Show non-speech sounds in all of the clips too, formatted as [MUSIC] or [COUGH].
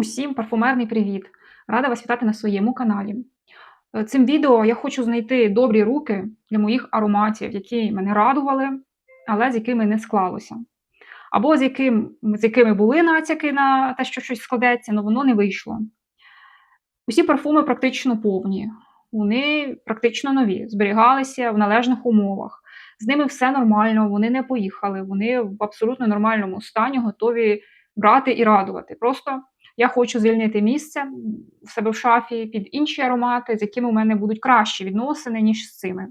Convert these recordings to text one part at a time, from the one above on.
Усім парфумерний привіт! Рада вас вітати на своєму каналі. Е, Цим відео я хочу знайти добрі руки для моїх ароматів, які мене радували, але з якими не склалося. Або з, яким, з якими були натяки на те, що щось складеться, але воно не вийшло. Усі парфуми практично повні, вони практично нові, зберігалися в належних умовах. З ними все нормально, вони не поїхали, вони в абсолютно нормальному стані готові брати і радувати. Просто я хочу звільнити місце в себе в шафі під інші аромати, з якими у мене будуть кращі відносини, ніж з цими.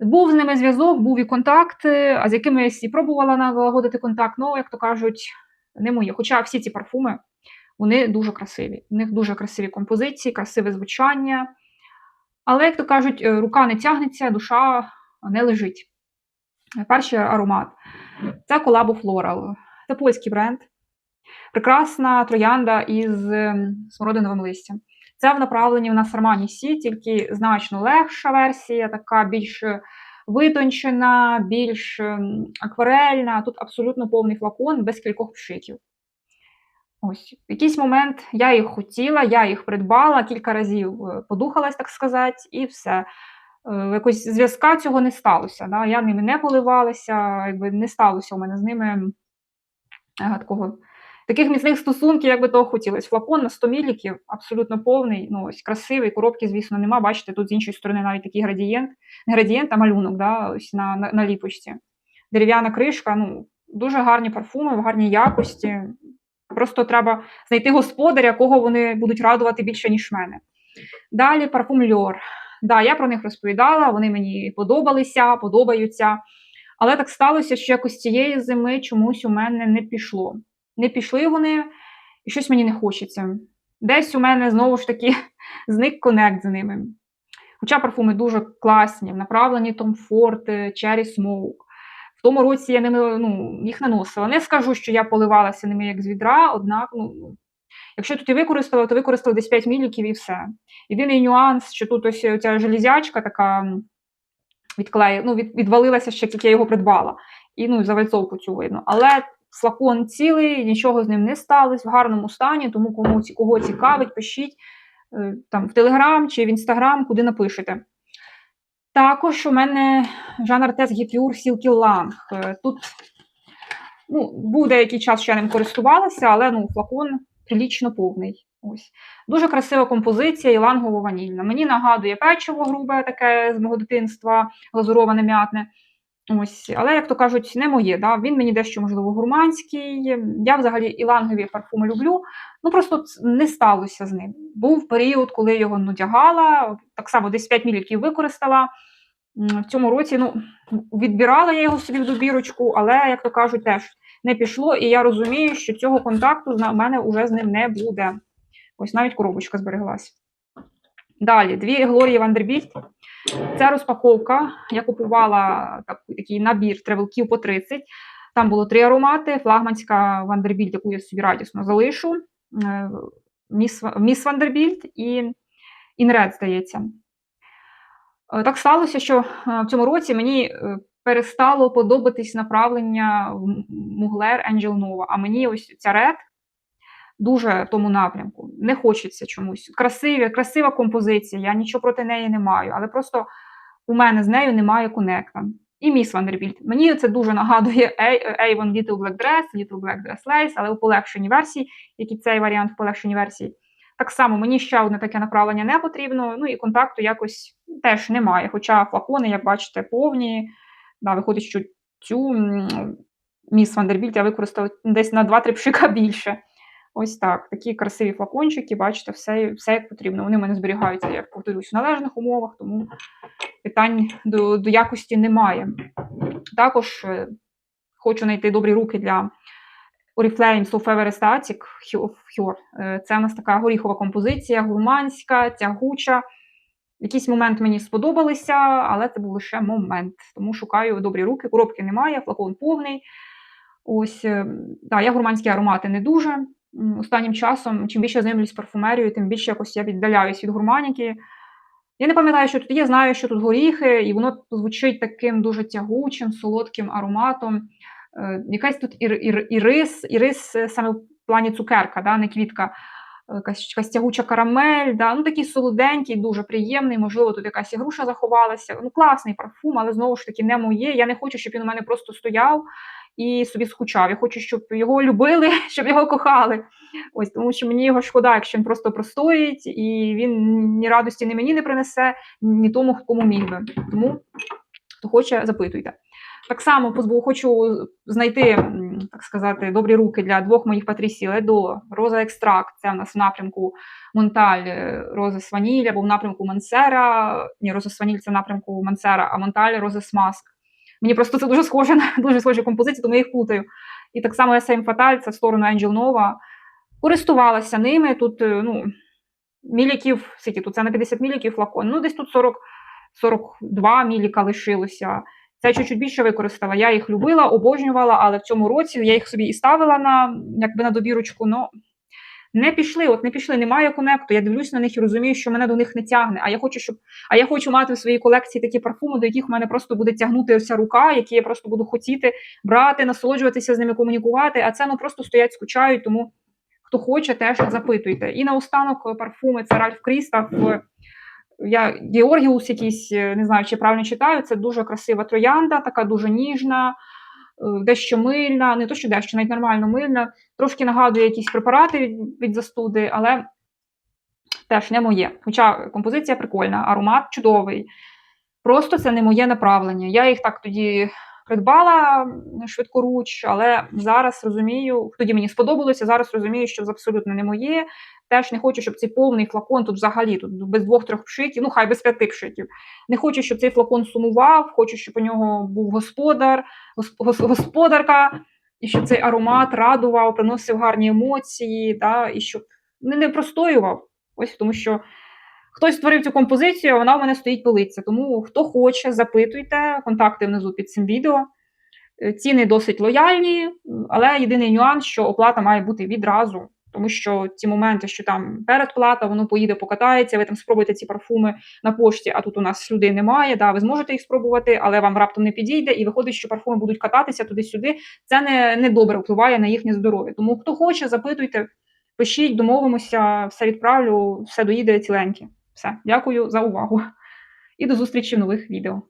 Був з ними зв'язок, був і контакт, а з якими я і пробувала налагодити контакт, ну, як то кажуть, не моє. Хоча всі ці парфуми вони дуже красиві. У них дуже красиві композиції, красиве звучання. Але, як то кажуть, е, рука не тягнеться, душа не лежить. Перший аромат це Collabo Floral. Це польський бренд. Прекрасна троянда із ем, смородиновим листям. Це в направленні у нас Armani Сі, тільки значно легша версія, така більш витончена, більш ем, акварельна. Тут абсолютно повний флакон без кількох пшиків. Ось, в якийсь момент я їх хотіла, я їх придбала, кілька разів е, подухалась, так сказати, і все. Е, Якось зв'язка цього не сталося. Да? Я ними не поливалася, якби не сталося у мене з ними е, такого. Таких міцних стосунків, як би того хотілося. Флакон на 100 міліків, абсолютно повний, ну ось красивий, коробки, звісно, нема. Бачите, тут з іншої сторони навіть такий градієнт, градієнт, а малюнок да, ось на, на, на ліпочці. Дерев'яна кришка, ну, дуже гарні парфуми, в гарній якості. Просто треба знайти господаря, кого вони будуть радувати більше, ніж мене. Далі парфум Льор. Да, я про них розповідала, вони мені подобалися, подобаються. Але так сталося, що якось цієї зими чомусь у мене не пішло. Не пішли вони, і щось мені не хочеться. Десь у мене знову ж таки [LAUGHS] зник конект з ними. Хоча парфуми дуже класні, направлені Tom Ford, Cherry Smoke. В тому році я ними ну, їх наносила. Не скажу, що я поливалася ними як з відра, однак, ну, якщо тут і використала, то використала десь 5 міліків і все. Єдиний нюанс, що тут ось ця железячка така відклеє, ну, від, відвалилася ще, як я його придбала. І ну, завальцовку цю видно. Але флакон цілий, нічого з ним не сталося, в гарному стані, тому кому кого цікавить, пишіть е, там в Телеграм чи в Інстаграм, куди напишете. Також у мене жанр тест Гіпюр Сілкі Ланг. Тут ну, був деякий час, я ним користувалася, але ну, флакон прилічно повний. Ось. Дуже красива композиція, ілангово-ванільна. Мені нагадує печиво грубе, таке з мого дитинства, глазуроване м'ятне. Ось, Але, як то кажуть, не моє. Да? Він мені дещо, можливо, гурманський. Я взагалі ілангові парфуми люблю. Ну просто не сталося з ним. Був період, коли його надягала, так само десь 5 міліків використала. В цьому році ну, відбирала я його собі в добірочку, але, як то кажуть, теж не пішло. І я розумію, що цього контакту в мене вже з ним не буде. Ось навіть коробочка збереглась. Далі, дві Глорії Вандербільт. Це розпаковка. Я купувала так, такий набір тревелків по 30. Там було три аромати: флагманська Вандербільд, яку я собі радісно залишу. Міс, Міс Вандербільд і Інред, здається. Так сталося, що в цьому році мені перестало подобатись направлення Муглер Angel Nova, а мені ось ця ред дуже в тому напрямку. Не хочеться чомусь. Красиві, красива композиція, я нічого проти неї не маю, але просто у мене з нею немає конекта. І Міс Вандербільд. Мені це дуже нагадує Avon Little Black Dress, Little Black Dress Lace, але у полегшеній версії, як і цей варіант в полегшеній версії. Так само мені ще одне таке направлення не потрібно, ну і контакту якось теж немає. Хоча флакони, як бачите, повні. Да, Виходить, що цю міс Вандербільд я використала десь на 2-3 пшика більше. Ось так. Такі красиві флакончики, бачите, все все як потрібно. Вони в мене зберігаються, я повторюсь, в належних умовах, тому питань до до якості немає. Також е, хочу знайти добрі руки для Oriflame So Fever Static Cure. Е, це у нас така горіхова композиція, гурманська, тягуча. Якийсь момент мені сподобалися, але це був лише момент. Тому шукаю добрі руки. Коробки немає, флакон повний. Ось, да, я гурманські аромати не дуже останнім часом, чим більше знайомлюсь з парфумерією, тим більше якось я віддаляюсь від гурманіки. Я не пам'ятаю, що тут є, знаю, що тут горіхи, і воно звучить таким дуже тягучим, солодким ароматом. Е, якась тут ір, ір, ірис, ірис е, саме плані цукерка, да, не квітка, е, якась, якась тягуча карамель, да, ну такий солоденький, дуже приємний. Можливо, тут якась ігруша заховалася. Ну, класний парфум, але знову ж таки не моє. Я не хочу, щоб він у мене просто стояв і собі скучав. Я хочу, щоб його любили, [LAUGHS] щоб його кохали. Ось тому, що мені його шкода, якщо він просто простоїть, і він ні радості ні мені не принесе, ні тому, кому міг би. Тому хто хоче, запитуйте. Так само позбу, хочу знайти, так сказати, добрі руки для двох моїх патрісій Ледо, Роза Екстракт, це в нас в напрямку Монталь, е, Роза Сваніль, або в напрямку Мансера. Ні, Роза Сваніль це в напрямку Мансера, а Монталь Роза Смаск. Мені просто це дуже схоже на [LAUGHS] дуже схожі композиції, тому я їх плутаю. І так само Есейм Фаталь, це в сторону Angel Nova. Користувалася ними. Тут, е, ну, міліків, скільки тут це на 50 міліків флакон. Ну, десь тут 40, 42 міліка лишилося. Це чуть-чуть більше використала. Я їх любила, обожнювала, але в цьому році я їх собі і ставила на якби на добірочку. Ну не пішли, от не пішли, немає конекту. Я дивлюсь на них і розумію, що мене до них не тягне. А я хочу, щоб а я хочу мати в своїй колекції такі парфуми, до яких в мене просто буде тягнути вся рука, які я просто буду хотіти брати, насолоджуватися з ними, комунікувати. А це ну просто стоять, скучають. Тому хто хоче, теж запитуйте. І наостанок парфуми це Ральф Крістав. Я Георгіус якийсь, е, не знаю, чи правильно читаю. Це дуже красива троянда, така дуже ніжна, е, дещо мильна, не то, що дещо, навіть нормально мильна. Трошки нагадує якісь препарати від, від застуди, але теж не моє. Хоча композиція прикольна, аромат чудовий. Просто це не моє направлення. Я їх так тоді придбала швидкоруч, але зараз розумію, тоді мені сподобалося, зараз розумію, що це абсолютно не моє. Теж не хочу, щоб цей повний флакон тут взагалі тут без двох-трьох пшиків, ну хай без п'яти пшиків. Не хочу, щоб цей флакон сумував, хочу, щоб у нього був господар, гос- господарка, і щоб цей аромат радував, приносив гарні емоції, да, і щоб не, не простоював. Ось тому що хтось створив цю композицію, вона у мене стоїть полиця. Тому хто хоче, запитуйте, контакти внизу під цим відео. Е, Ціни досить лояльні, але єдиний нюанс, що оплата має бути відразу. Тому що ті моменти, що там передплата, воно поїде, покатається, ви там спробуєте ці парфуми на пошті, а тут у нас людей немає. Да, ви зможете їх спробувати, але вам раптом не підійде, і виходить, що парфуми будуть кататися туди-сюди. Це не, не добре впливає на їхнє здоров'я. Тому хто хоче, запитуйте, пишіть, домовимося, все відправлю, все доїде ціленьке. Все, дякую за увагу і до зустрічі в нових відео.